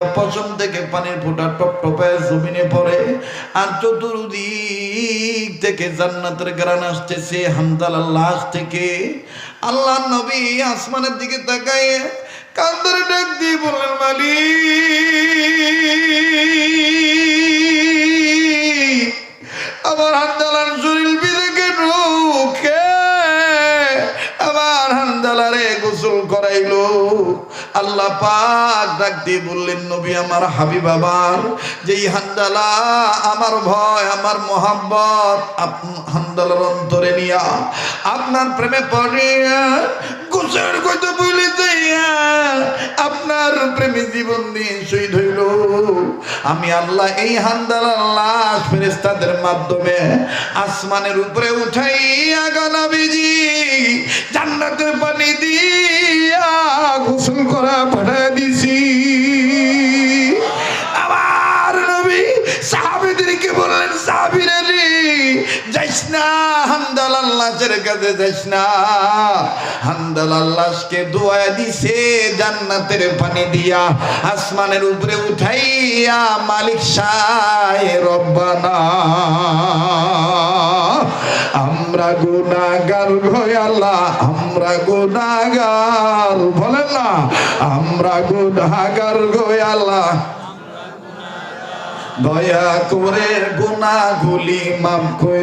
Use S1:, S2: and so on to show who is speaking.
S1: পশম থেকে পানির ফোঁটা টপ টপে জমিনে পড়ে। আর চতুর্দিক থেকে জান্নাতের গ্রান আসতেছে হামদালার লাশ থেকে। আল্লাহ নবী আসমানের দিকে তাকায় কান্দরে ডাক দিয়ে বললেন, মালিক! হান্দালারে গোসল করাইলো। আল্লাহ পাক ডাক দিয়ে বললেন, নবী আমার হাবিব আমার যেই হান্দালা আমার ভয়, আমার মোহাব্বত হান্দালার অন্তরে নিয়া আপনার প্রেমে পড়িয়া গোসল কইতে বলে যাইয়া আপনার প্রেমে জীবন দিয়ে শহীদ হইল। আমি আল্লাহ এই হান্দালার লাশ ফেরেস্তাদের মাধ্যমে আসমানের উপরে উঠাইয়া গলাবিজি জান্নাতের পানি দিয়া গোসল করা পাঠায় দিছি। আমার নবী সাহাবিদেরকে বললেন সাহাবিরা রে যাইস না কাছে যাইস না। আল্লাহকে দোয়া দিছে, জান্নাতের পানি দিয়া আসমানের উপরে উঠাইয়া মালিক সায় রব্বানা আমরা গুনাগার আল্লাহ, আমরা গুনাগার বলেন না, আমরা গুনাগার আল্লাহ। দয়া করে গুনাগুলি মাফ করে